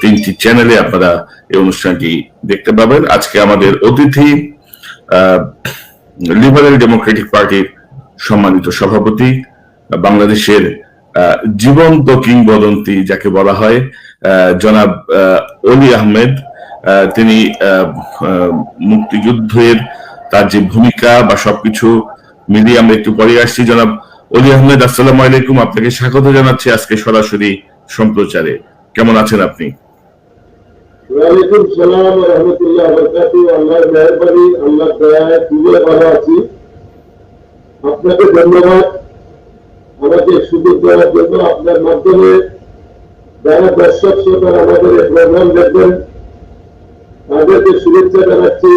তিনটি চ্যানেলে আপনারা এই অনুষ্ঠানটি দেখতে পাবেন। আজকে আমাদের অতিথি লিবারেল ডেমোক্রেটিক পার্টির সম্মানিত সভাপতি বাংলাদেশের জীবন্ত কিংবদন্তি যাকে বলা হয় জনাব অলি আহমেদ আহ, তিনি মুক্তিযুদ্ধের তার যে ভূমিকা বা সবকিছু মিলিয়ে আমরা একটু পরে আসছি। জনাব অলি আহমেদ আসসালামু আলাইকুম। আপনাকে স্বাগত জানাচ্ছি আজকে সরাসরি সম্প্রচারে। কেমন আছেন আপনি? ওয়ালাইকুম সালাম রহমতুল্লাহ বরকাতু। আল্লাহর মেহরবানি আল্লাহ দয়ায় খুবই ভালো আছি। আপনাকে ধন্যবাদ। আমাকে সুযোগ দেওয়ার জন্য আপনার মাধ্যমে যারা দর্শক শ্রোতারা আমাদের এই প্রোগ্রাম দেখবেন তাদেরকে শুভেচ্ছা জানাচ্ছি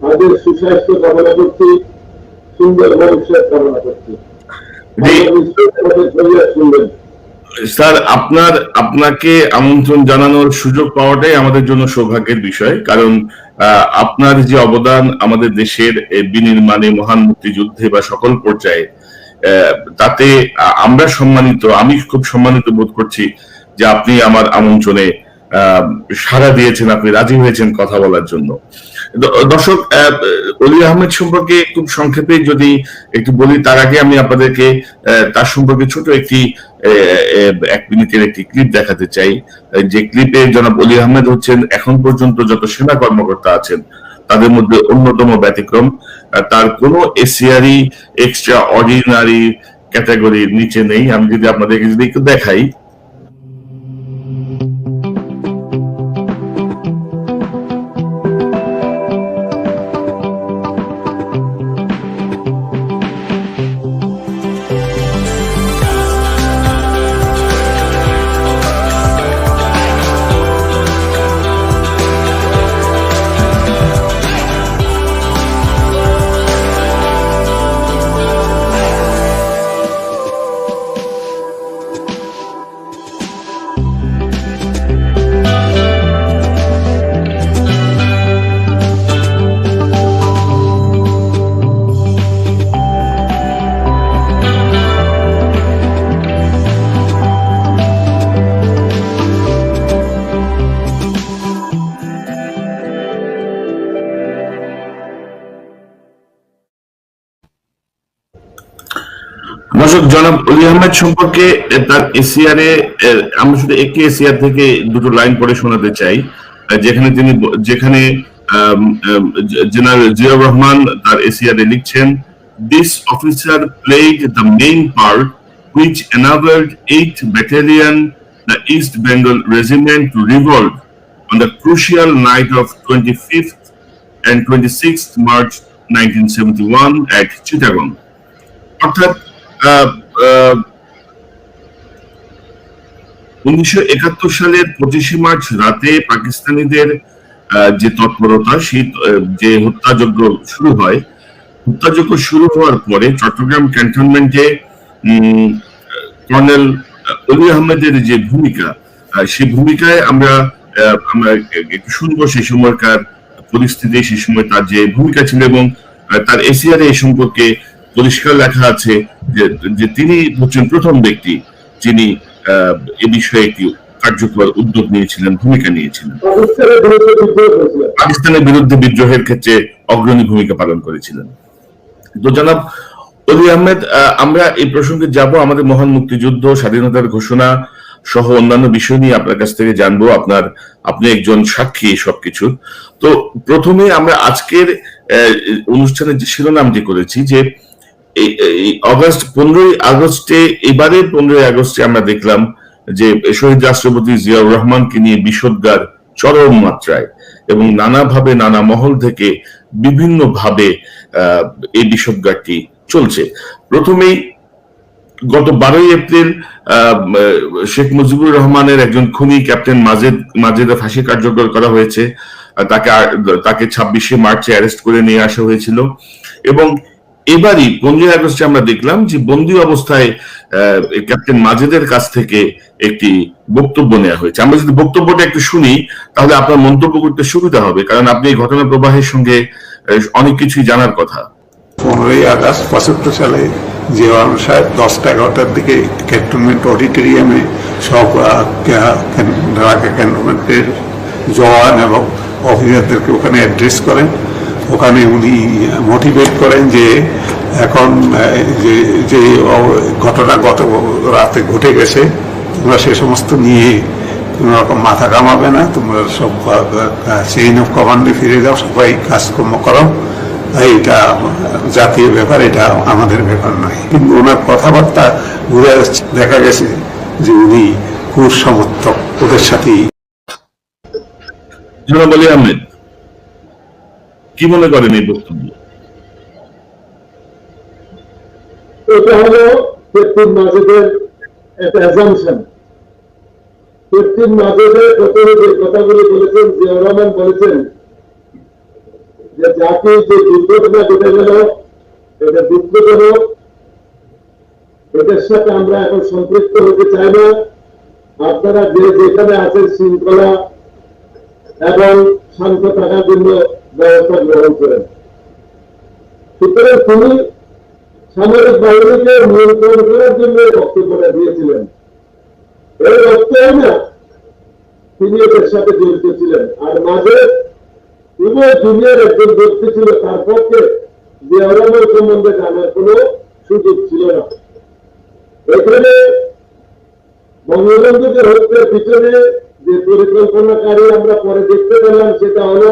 তাদের সুস্বাস্থ্য কামনা করছি সুন্দর ভবিষ্যৎ কামনা করছি। স্যার, আপনার, আপনাকে আমন্ত্রণ জানানোর সুযোগ পাওয়াটাই আমাদের জন্য সৌভাগ্যের বিষয়। কারণ আপনার যে অবদান আমাদের দেশের বিনির্মাণে, মহান মুক্তিযুদ্ধে বা সকল পর্যায়ে তাতে আমরা সম্মানিত, আমি খুব সম্মানিত বোধ করছি যে আপনি আমার আমন্ত্রণে সাড়া দিয়েছেন আপনি, রাজি হয়েছেন কথা বলার জন্য। দর্শক অলি আহমেদ সম্পর্কে খুব সংক্ষেপে যদি একটু বলি, তার আগে আমি আপনাদেরকে তার সম্পর্কে ছোট একটি এক মিনিটের একটি ক্লিপ দেখাতে চাই। যে ক্লিপে জনাব অলি আহমেদ হচ্ছেন এখন পর্যন্ত যত সেনা কর্মকর্তা আছেন, তাদের মধ্যে অন্যতম ব্যতিক্রম। তার কোনো এসিয়ারি এক্সট্রা অর্ডিনারি ক্যাটাগরির নিচে নেই। আমি যদি আপনাদেরকে যদি একটু দেখাই দর্শক জনাব অলি আহমেদ সম্পর্কে তার এসিয়ারে আমরা শুধু একটি এসিয়ার থেকে দুটো লাইন পড়ে শোনাতে চাই। যেখানে তিনি যেখানে আম, আম, জেনারেল জিয়াউর রহমান তার এসিয়ারে লিখছেন this officer played the main part which enabled 8th battalion the east bengal regiment to revolt on the crucial night of 25th and 26th march 1971 at chittagong. অর্থাৎ উনিশশো একাত্তর সালের পঁচিশে মার্চ রাতে পাকিস্তানিদের যে তৎপরতা সেই যে হত্যাযজ্ঞ শুরু হয় হত্যাযজ্ঞ শুরু হওয়ার পরে চট্টগ্রাম ক্যান্টনমেন্টে কর্নেল অলি আহমেদের যে ভূমিকা আহ, সেই ভূমিকায় আমরা আহ, আমরা একটু শুনব সেই সময়কার পরিস্থিতি সেই সময় তার যে ভূমিকা ছিল এবং আহ, তার এসিআর এই সম্পর্কে পরিষ্কার লেখা আছে যে যে তিনি হচ্ছেন প্রথম ব্যক্তি যিনি এ বিষয়ে একটি কার্যকর উদ্যোগ নিয়েছিলেন ভূমিকা নিয়েছিলেন। পাকিস্তানের বিরুদ্ধে বিদ্রোহের ক্ষেত্রে অগ্রণী ভূমিকা পালন করেছিলেন। তো জনাব অলি আহমেদ আমরা এই প্রসঙ্গে যাব আমাদের মহান মুক্তিযুদ্ধ স্বাধীনতার ঘোষণা সহ অন্যান্য বিষয় নিয়ে আপনার কাছ থেকে জানব আপনার আপনি একজন সাক্ষী এই সবকিছুর তো প্রথমে আমরা আজকের অনুষ্ঠানের যে শিরোনামটি করেছি যে অগস্ট পনেরোই আগস্টে এবারে পনেরোই আগস্টে আমরা দেখলাম যে শহীদ রাষ্ট্রপতি জিয়াউর রহমানকে নিয়ে বিষোদ্গার চরম মাত্রায় এবং নানাভাবে নানা মহল থেকে বিভিন্ন ভাবে আহ, এই বিষোদ্গারটি চলছে। প্রথমেই গত বারোই এপ্রিল শেখ মুজিবুর রহমানের একজন খুনি ক্যাপ্টেন মাজেদ মাজেদা ফাঁসি কার্যকর করা হয়েছে। তাকে তাকে ছাব্বিশে মার্চে অ্যারেস্ট করে নিয়ে আসা হয়েছিল। এবং এবারই পনেরোই আগস্টে আমরা দেখলাম যে বন্দি অবস্থায় ক্যাপ্টেন মাজেদের কাছ থেকে একটি বক্তব্য নেওয়া হয়েছে। আমরা যদি বক্তব্যটা একটু শুনি, তাহলে আপনার মন্তব্য করতে সুবিধা হবে, কারণ আপনি এই ঘটনা প্রবাহের সঙ্গে অনেক কিছুই জানার কথা। পনেরোই আগস্ট পঁচাত্তর সালে জিয়াউর সাহেব দশটা এগারোটার দিকে ক্যান্টনমেন্ট অডিটোরিয়ামে সব ক্যান্টনমেন্টের জওয়ান এবং অফিসারদেরকে ওখানে অ্যাড্রেস করেন। ওখানে উনি মোটিভেট করেন যে এখন, যে যে ঘটনা গত রাতে ঘটে গেছে, তোমরা সে সমস্ত নিয়ে কোনো রকম মাথা কামাবে না, তোমরা সব চেইন অফ কমান্ডে ফিরে যাও, সবাই কাজকর্ম করো। এইটা জাতীয় ব্যাপার, এটা আমাদের ব্যাপার নয়। কিন্তু ওনার কথাবার্তা বোঝা যাচ্ছে দেখা গেছে যে উনি খুব সমর্থক ওদের সাথেই। আহমেদ কি মনে করেন এই বক্তব্য এটা হলো মাজিদের একটা মাজিদে প্রথমে যে কথাগুলি বলেছেন রহমান বলেছেন, যে যে দুর্ঘটনা ঘটে গেল, এটা দুঃখজনক এদের সাথে আমরা এখন সম্পৃক্ত হতে চাই না। আপনারা যে যেখানে আছেন শৃঙ্খলা এবং শান্ত থাকার জন্য ব্যবস্থা গ্রহণ করেন। সুতরাং তিনি সামরিক বাহিনীকে নিয়ন্ত্রণ করার জন্য দিয়েছিলেন। এই বক্তব্য না, তিনি এদের সাথে জড়িত ছিলেন। আর মাঝে উভয় দুনিয়ার একজন ব্যক্তি ছিল, তার পক্ষে জিয়াউর সম্বন্ধে জানার সুযোগ ছিল না। এখানে হত্যার পিছনে যে পরিকল্পনাকারী আমরা পরে দেখতে পেলাম, সেটা হলো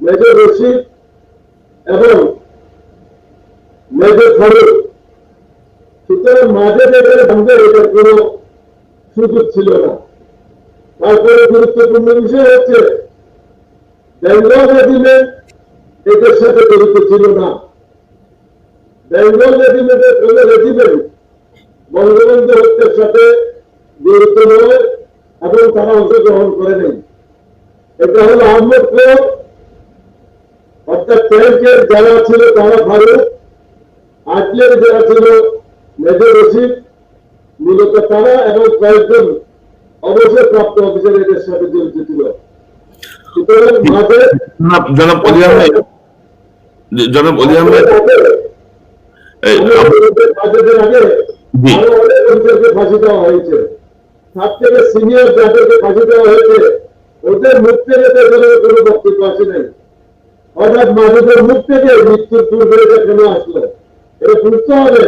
মেজর রশিদ এবং মেজর ফারুক। সুতরাং মাঝে এখানে আমাদের এটার কোনো সুযোগ ছিল না। তারপরে গুরুত্বপূর্ণ বিষয় হচ্ছে, বেঙ্গল রেজিমেন্ট এদের সাথে জড়িত ছিল না। বেঙ্গল রেজিমেন্টের কোনো রেজিমেন্ট বঙ্গবন্ধু হত্যার সাথে জড়িত নয় এবং তারা অংশগ্রহণ করে নেই এটা হলো আহমদপুর অর্থাৎ ট্যাঙ্কের যারা ছিল তারা ফারুক আজকের যারা ছিল মেজর রশিদ মূলত তারা এবং কয়েকজন অবসরপ্রাপ্ত অফিসার এদের সাথে জড়িত ছিল। সুতরাং মাঝে জনাব জনাব অলি আহমেদ। জনাব অলি আহমেদ। এই, আপ- বাজেটের আগে জি। আরও অনেক অফিসারকে ফাঁসি দেওয়া হয়েছে। তার থেকে সিনিয়র যাদেরকে ফাঁসি দেওয়া হয়েছে ওদের মুখ থেকে তো কোনো বক্তব্য আসে নাই। অর্থাৎ মাঝেদের মুখ থেকে মৃত্যুর এটা কেন আসলো। এটা বুঝতে হবে।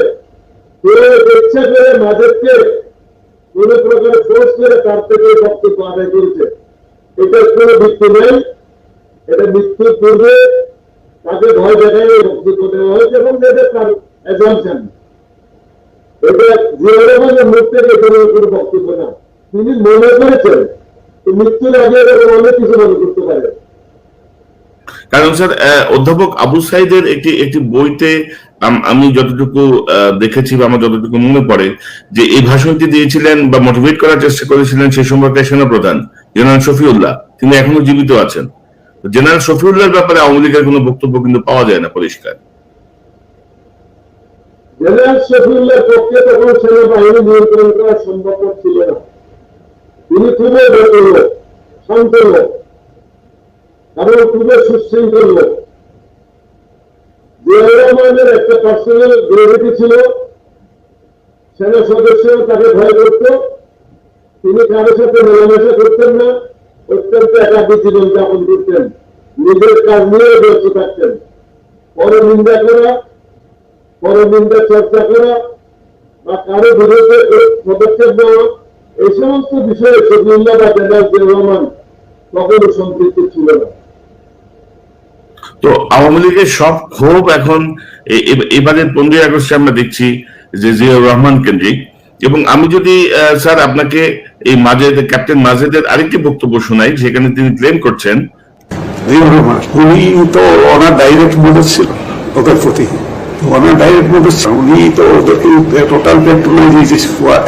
ইচ্ছা করে মাঝেরকে কোন প্রকার ফোর্স করে তার থেকে বক্তব্য আদায় করেছে এটার কোনো ভিত্তি নেই। এটা মৃত্যুর পূর্বে তাকে ভয় দেখায় বক্তব্য দেওয়া হয়েছে এবং এদের তার অ্যাজামশন এটা জিয়াউর রহমানের মুখ থেকে এখানে কোনো বক্তব্য না। তিনি মনে করেছেন মৃত্যুর আগে এরকম অনেক কিছু মনে করতে পারে। কারণ স্যার অধ্যাপক আবু সাইদের একটি একটি বইতে আমি যতটুকু দেখেছি বা আমার যতটুকু মনে পড়ে, যে এই ভাষণটি দিয়েছিলেন বা মোটিভেট করার চেষ্টা করেছিলেন সেই সময়কার সেনাপ্রধান জেনারেল শফিউল্লাহ। তিনি এখনও জীবিত আছেন। জেনারেল শফিউল্লাহর ব্যাপারে আওয়ামী লীগের কোনো বক্তব্য কিন্তু পাওয়া যায় না পরিষ্কার। জেনারেল শফিউল্লাহর পক্ষে তখন সেনাবাহিনী নিয়ন্ত্রণ করা সম্ভব ছিল না। তিনি খুবই শান্ত এবং খুবই সুশৃঙ্খল লোক। রহমানের একটা পার্সোনাল গ্রেভিটি ছিল, সেনা সদস্য তাকে ভয় করত। তিনি কারোর সাথে মেলামেশা করতেন না, অত্যন্ত একাকী জীবন যাপন করতেন। নিজের কাজ নিয়ে ব্যস্ত থাকতেন। পরে নিন্দা করা পরনিন্দা চর্চা করা, বা কারও বিরুদ্ধে পদক্ষেপ নেওয়া, এই সমস্ত বিষয়ে শফিউল্লাহ বা জেনারেল রহমান কখনো সম্পৃক্ত ছিল না। তো আওয়ামী লীগের সব ক্ষোভ এখন এবারের পনেরোই আগস্টে আমরা দেখছি যে জিয়াউর রহমান কেন্দ্রিক। এবং আমি যদি স্যার আপনাকে এই মাজেদ, ক্যাপ্টেন মাজেদের আরেকটি বক্তব্য শোনাই, যেখানে তিনি ক্লেম করছেন উনি তো ওনার ডাইরেক্ট মদত ছিল ওদের প্রতি। ওনার ডাইরেক্ট মদত ছিল। উনি তো ওদেরকে টোটাল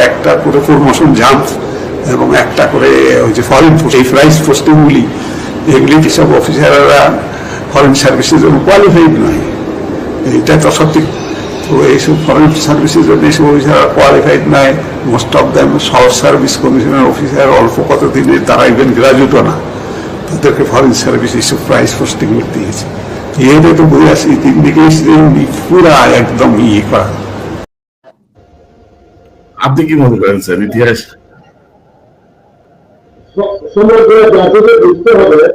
একটা করে প্রমোশন জাম্প এবং একটা করে ওই যে ফরেন এই প্রাইস পোস্টিংগুলি এগুলি সব অফিসাররা ফরেন সার্ভিসের জন্য কোয়ালিফাইড নয় এইটা তো সত্যি তো এইসব ফরেন সার্ভিসের জন্য এইসব অফিসার কোয়ালিফাইড নয় most of them short service কমিশনের অফিসার অল্প কত দিনে তারা ইভেন গ্রাজুয়েটও না। তাদেরকে ফরেন সার্ভিস এইসব প্রাইস পোস্টিং দিয়েছে এদের তো বই আছে তিন দিকে পুরা একদম ইয়ে করা। আপনি কি মনে করেন স্যার ইতিহাস? সমগ্র জাতিকে বুঝতে হবে